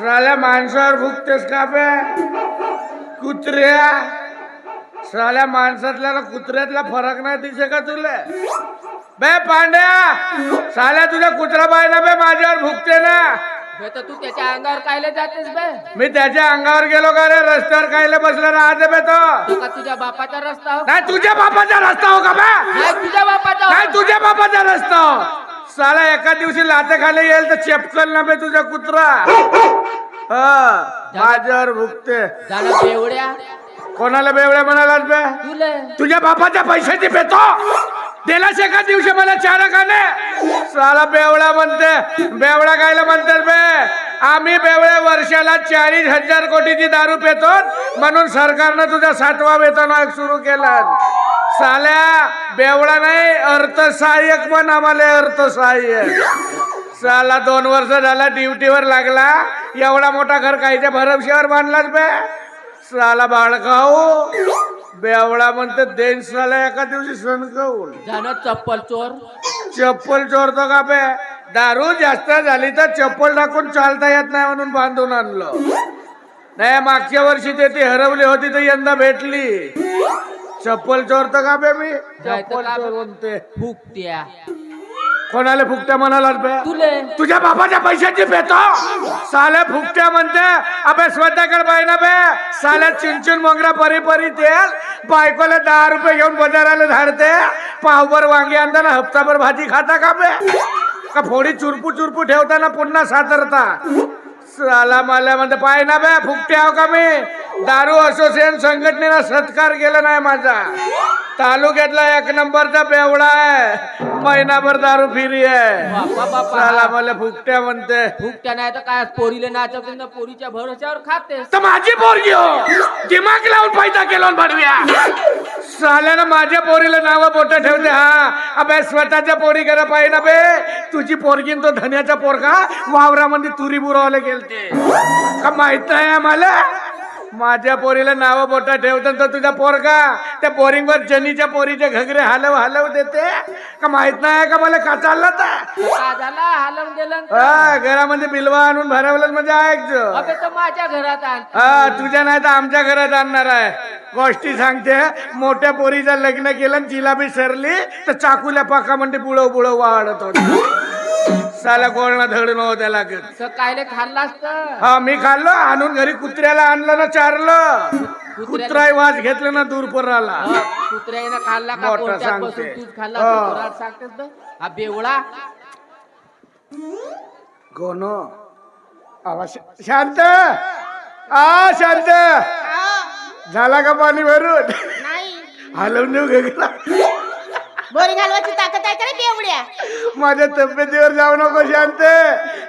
साल्या माणसावर भुकतेस का बे? कुत्र्या? साल्या माणसातल्या ना कुत्र्यातला फरक नाही दिसे का तुले? बे पांड्या साल्या तुझ्या कुत्रा बाय ना बे माझ्यावर भुकते ना. बे तर तू त्याच्या अंगावर कायले जातेस बे? मी त्याच्या अंगावर गेलो का रे? रस्त्यावर कायले बसला राहते बे तो? तो का तुझ्या बापाचा रस्ता हो? नाही तुझ्या बापाचा रस्ता हो का बे? नाही तुझ्या बापाचा हो. नाही तुझ्या बापाचा रस्ता हो. साला एका दिवशी लाते खाली येईल तर चेपकल ना बे तुझा कुत्रा. माझ्यावर भुकते झालं बेवड्या कोणाला बेवड्या म्हणालास बे? तुले तुझ्या बापाच्या पैशाची पेतो दिलास एका दिवशी मला चार साला बेवडा म्हणते बेवडा कायला म्हणतात बे? आम्ही बेवड्या वर्षाला चाळीस हजार कोटीची दारू पेतो म्हणून सरकारनं तुझा सातवा वेतन आयोग सुरू केला. साल्या बेवडा नाही अर्थसहाय्यक म्हण आम्हाला अर्थसहाय्यक. साला दोन वर्ष झाला ड्युटीवर लागला. एवढा मोठा घर कायच्या भरवशावर बांधलाच बे. साला बाळकाऊ बेवडा म्हणते देन साला एका दिवशी सणकवून झालं चप्पल चोर? चप्पल चोरतो का बे? दारू जास्त झाली तर चप्पल टाकून चालता येत नाही म्हणून बांधून आणलं. नाही मागच्या वर्षी ते ती हरवली होती तर यंदा भेटली. चप्पल चोरतो का बे मी? चप्पल? चोर म्हणते फुकत्या कोणाला फुकट्या म्हणाला तुले. तुझ्या बापाच्या पैशाची पेतो साल्या फुकट्या म्हणते अबे स्वतःकडे पाहिजे बे. साल्या चिंचून मोंगरा परी परी तेल. बायकोला दहा रुपये घेऊन बाजाराला धाडते पावभर वांगी आणताना हप्ताभर भाजी खाता का बे? का फोडी चुरपू चुरपू ठेवताना पुन्हा सातरता? साला मला म्हणते पाय ना बे फुकटे आहो का मी? दारू असोसिएशन संघटनेला सत्कार केला नाही माझा. तालुक्यातला एक नंबरचा बेवडा आहे. महिनाभर दारू फिरी आहे. साला मला फुकट्या म्हणते. फुकट्या नाही तर काय पोरीले नाचवते ना पोरीच्या भरोश्यावर खातेस. तर माझी पोरगी हो. दिमाग लावून फायदा केला भडव्या. साल्यानं माझ्या पोरीला नाव बोट ठेवते हा. अबे स्वतःच्या पोरी करा पाहिजे ना बे. तुझी पोरगी तो धन्याचा पोरगा वावरामध्ये तुरी बुरवले गेलते. का माहीत नाही आम्हाला? माझ्या पोरीला नाव बोटा ठेवतात तर तुझा पोरगा. त्या बोरिंग वर जनीच्या पोरीचे घगरे हलव हलव देते. का माहीत नाही का मला का चाललं तर गेलं हा घरामध्ये बिलवा आणून भरवलं म्हणजे ऐकचं अबे माझ्या घरात आण. हा तुझ्या नाही तर आमच्या घरात आणणार आहे. गोष्टी सांगते. मोठ्या पोरीचं लग्न केलं आणि तिला बी सरली तर चाकूल्या पाका म्हणते बुळव बुळव वाढत होत. साला कोळना धड नव्हत्या लागत. तर कायले खाल्ला असतं. हा मी खाल्लो आणून घरी कुत्र्याला आणलं ना चारलं. कुत्राही वास घेतलं ना दूरपुराला कुत्र्यानं खाल्ला का मोठं कोणत्यात सांगते. बसून तूच खाल्ला हा. तू घरात सांगतेस बे? हा बेवडा. कोण आवाज शांत. आ शांत. झाला का पाणी भरून? नाही. हलवून देऊ गेला बोरी घालवायची ताकद आहे का बेवड्या? माझ्या तब्येतीवर जाऊ नको शांत.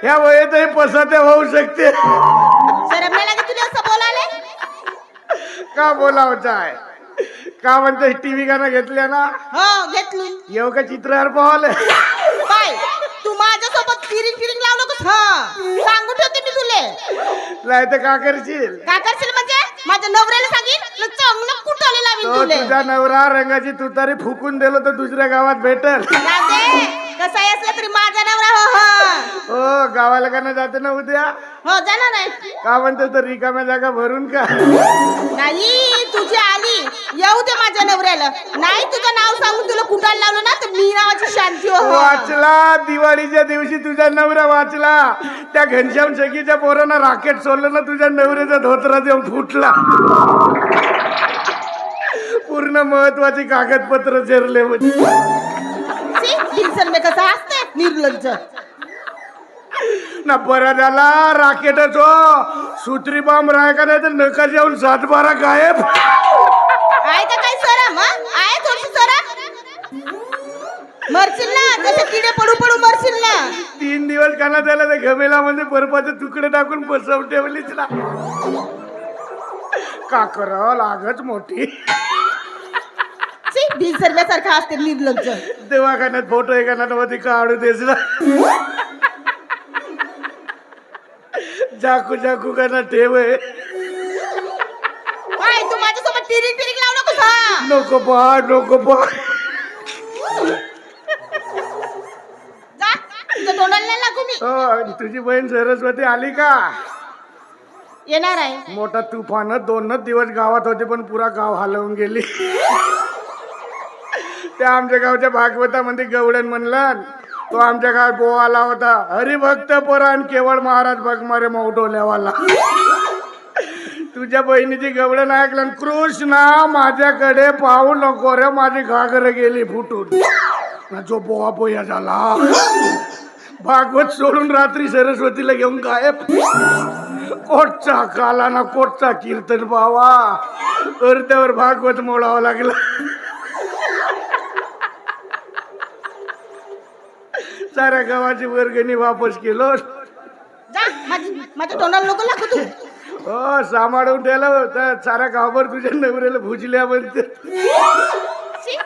ह्या वयातही पसते होऊ शकते. शरम नाही लागत तुला असं का बोलावचं आहे का म्हणते टीव्ही गाणं घेतल्या ना? हो घेतली. येऊ का चित्रहार पाहाले काय तू माझ्यासोबत फिरिंग फिरिंग लावू नकोस. हा सांगून ठेवते मी तुले. नाही तर का करशील? काय करशील म्हणजे? माझ्या नवऱ्याला सांगीन चांगलं कुठाले लावीन तो तुले? तुझा नवरा रंगाची तुतारी फुकून दिलो तर दुसऱ्या गावात भेटल. राधे कसाही असला तरी माझा नवरा हो हो. गावाला का नाही जाते ना उद्या? हो जाणार नाही का म्हणते तर रिकाम्या जागा भरून का? नाही तुझी आली. येऊ दे माझ्या नवऱ्याला. नाही तुझं नाव सांगून तुला कुठाला लावलं ना तर मी नावाची शांती हो. वाचला दिवाळीच्या दिवशी तुझा नवरा वाचला. त्या घनश्याम सखीच्या पोरानं राकेट सोडलं ना तुझ्या नवऱ्याचा धोत्रा देऊन फुटला. पूर्ण महत्वाची कागदपत्र चेरले म्हणजे कसं असते निर्लज्ज. ना बरा झाला राकेटच. सुत्री बॉम्ब राय का नाही तर नका जाऊन सात बारा गायब. आहे का काय सरम हा? आहे थोडीशी सरम? मरशील ना जसे किडे पडू पडू मरशील ना. तीन दिवस काना त्याला ते घमेला म्हणजे बर्फाचे तुकडे टाकून बसवून ठेवलीच ना. का करावं? लागच मोठी. सी दिलसरम्यासारखं असते निर्लज्ज. दवाखान्यात फोटो एका मध्ये काढू देस ना जाकू जाकू का ना ठेव हे. काय तू माझ्यासोबत लावू नको पा नको पा जा तुझ्या तोंडाला नाही लागू मी. हो, तुझी बहीण सरस्वती आली का? येणार आहे. मोठा तुफान दोनच दिवस गावात होते पण पुरा गाव हलवून गेली. त्या आमच्या गावच्या भागवतामध्ये गवडण म्हणलं. तो आमच्या काय बो आला होता. हरिभक्त पुराण केवळ महाराज भगमारे मौडोल्यावाला तुझ्या बहिणीची गवळण ऐकलं आणि कृष्णा माझ्याकडे पाहू नको रे माझी घागर गेली फुटून. ना जो बोवा बोया झाला. भागवत सोडून रात्री सरस्वतीला घेऊन गायब. कोटचा काला ना कोटचा कीर्तन बावा अर्ध्यावर भागवत मोडावं लागला. साऱ्या गावाची वर्गणी वापस केलो. जा माझी माझ्या तोंडाला नको लागू तू. हो सांभाळून ठेवलं तर साऱ्या गावभर तुझ्या नवऱ्याला भुजल्या म्हणते शी.